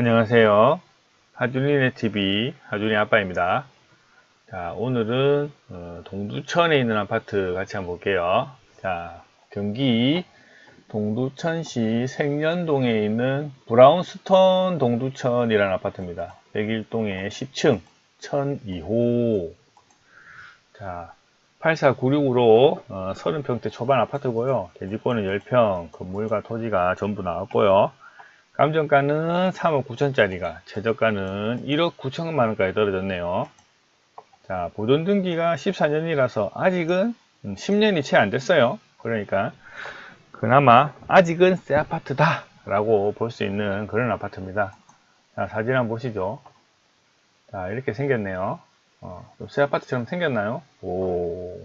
안녕하세요. 하준이네 TV 하준이 아빠입니다. 자, 오늘은 어, 동두천에 있는 아파트 같이 한번 볼게요. 자, 경기 동두천시 생년동에 있는 브라운스톤 동두천이라는 아파트입니다. 101동에 10층 1002호. 자, 8496으로 어, 30평대 초반 아파트고요. 대지권은 10평, 건물과 토지가 전부 나왔고요. 감정가는 3억 9천짜리가 최저가는 1억 9천만 원까지 떨어졌네요. 자, 보존 등기가 14년이라서 아직은 10년이 채 안 됐어요. 그러니까 그나마 아직은 새 아파트다 라고 볼 수 있는 그런 아파트입니다. 자, 사진 한번 보시죠. 자, 이렇게 생겼네요. 어, 새 아파트처럼 생겼나요? 오.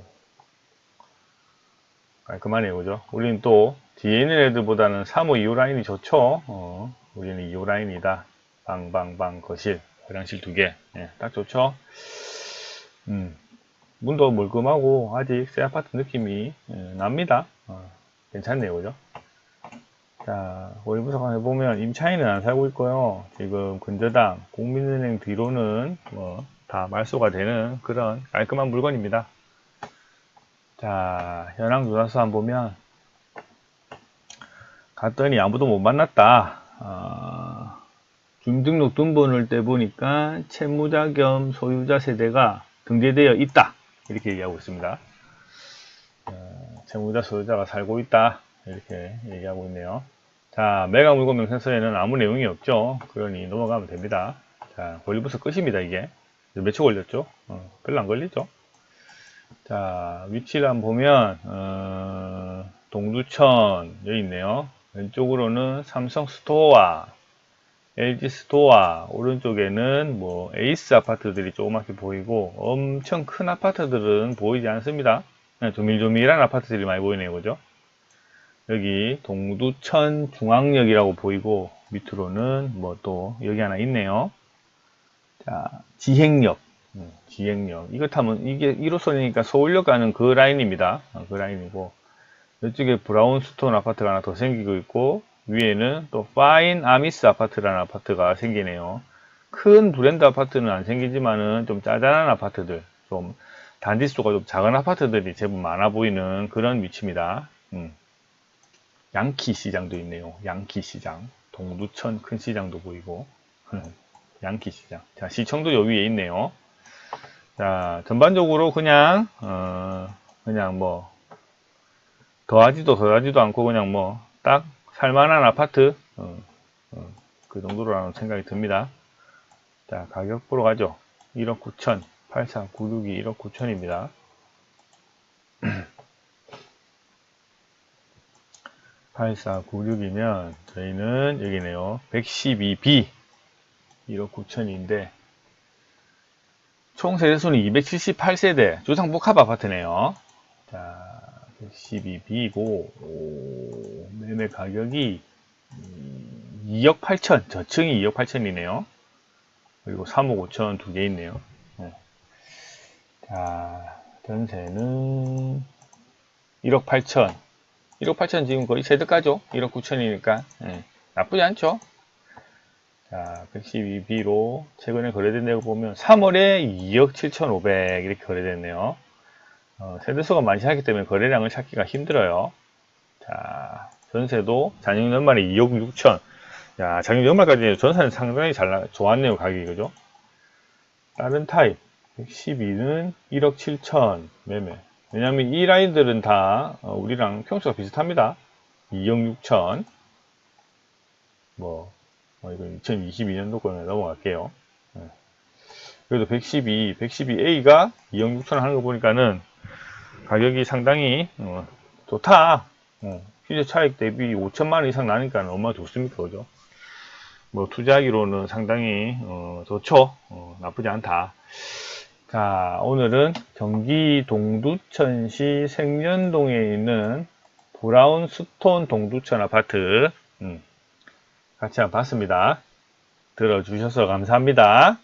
깔끔하네요, 그죠? 우리는 또 뒤에 있는 애들보다는 3호 2호 라인이 좋죠. 어, 우리는 2호 라인이다. 방 방 방 거실, 화장실 두 개. 예, 딱 좋죠. 음, 문도 물끔하고 아직 새 아파트 느낌이 예, 납니다. 어, 괜찮네요, 그죠? 자, 월부석 해보면 임차인은 안 살고 있고요. 지금 근저당, 국민은행 뒤로는 뭐 다 말소가 되는 그런 깔끔한 물건입니다. 자, 현황 조사서 한번 보면 갔더니 아무도 못 만났다. 어, 주민등록 등본을 떼보니까 채무자 겸 소유자 세대가 등재되어 있다. 이렇게 얘기하고 있습니다. 어, 채무자 소유자가 살고 있다. 이렇게 얘기하고 있네요. 자, 매각 물건 명세서에는 아무 내용이 없죠. 그러니 넘어가면 됩니다. 자, 권리부서 끝입니다, 이게. 몇 초 걸렸죠? 어, 별로 안 걸리죠? 자, 위치를 한번 보면, 어, 동두천, 여기 있네요. 왼쪽으로는 삼성 스토어, LG 스토어, 오른쪽에는 뭐 에이스 아파트들이 조그맣게 보이고, 엄청 큰 아파트들은 보이지 않습니다. 그냥 조밀조밀한 아파트들이 많이 보이네요. 그죠? 여기 동두천 중앙역이라고 보이고, 밑으로는 뭐 또 여기 하나 있네요. 자, 지행역. 음, 지행역. 이거 타면 이게 1호선이니까 서울역 가는 그 라인입니다. 어, 그 라인이고 이쪽에 브라운스톤 아파트가 하나 더 생기고 있고 위에는 또 파인 아미스 아파트라는 아파트가 생기네요. 큰 브랜드 아파트는 안 생기지만은 좀 짜잘한 아파트들, 좀 단지수가 좀 작은 아파트들이 제법 많아 보이는 그런 위치입니다. 음. 양키 시장도 있네요. 양키 시장. 동두천 큰 시장도 보이고. 음. 양키 시장. 자, 시청도 여 위에 있네요. 자, 전반적으로 그냥, 어, 그냥 뭐, 더하지도 더하지도 않고 그냥 뭐, 딱 살만한 아파트, 어, 어, 그 정도로라는 생각이 듭니다. 자, 가격 보러 가죠. 1억 9천, 8496이 1억 9천입니다. 8496이면 저희는 여기네요. 112B 1억 9천인데 총 세대수는 278세대 주상복합 아파트네요. 자, 112B고 매매 가격이 2억 8천 저층이 2억 8천이네요. 그리고 3억 5천 두 개 있네요. 네. 자, 전세는 1억 8천 1억 8천 지금 거의 세대가죠. 1억 9천이니까 네. 나쁘지 않죠. 자, 112B로 최근에 거래된 내용 보면 3월에 2억 7,500 이렇게 거래됐네요. 어, 세대수가 많지 않기 때문에 거래량을 찾기가 힘들어요. 자, 전세도 작년 연말에 2억 6천. 야, 작년 연말까지 전세는 상당히 잘 나, 좋았네요, 가격이, 그죠? 다른 타입, 112는 1억 7천 매매. 왜냐면 이 라인들은 다 어, 우리랑 평수가 비슷합니다. 2억 6천. 뭐, 어, 이거 2022년도 거에 넘어갈게요. 네. 그래도 112, 112A가 2억 6천 하는 거 보니까는 가격이 상당히 어, 좋다. 어, 시세 차익 대비 5천만 원 이상 나니까 얼마나 좋습니까, 그죠? 뭐 투자하기로는 상당히 어, 좋죠. 어, 나쁘지 않다. 자, 오늘은 경기 동두천시 생년동에 있는 브라운 스톤 동두천 아파트 음, 같이 한번 봤습니다. 들어주셔서 감사합니다.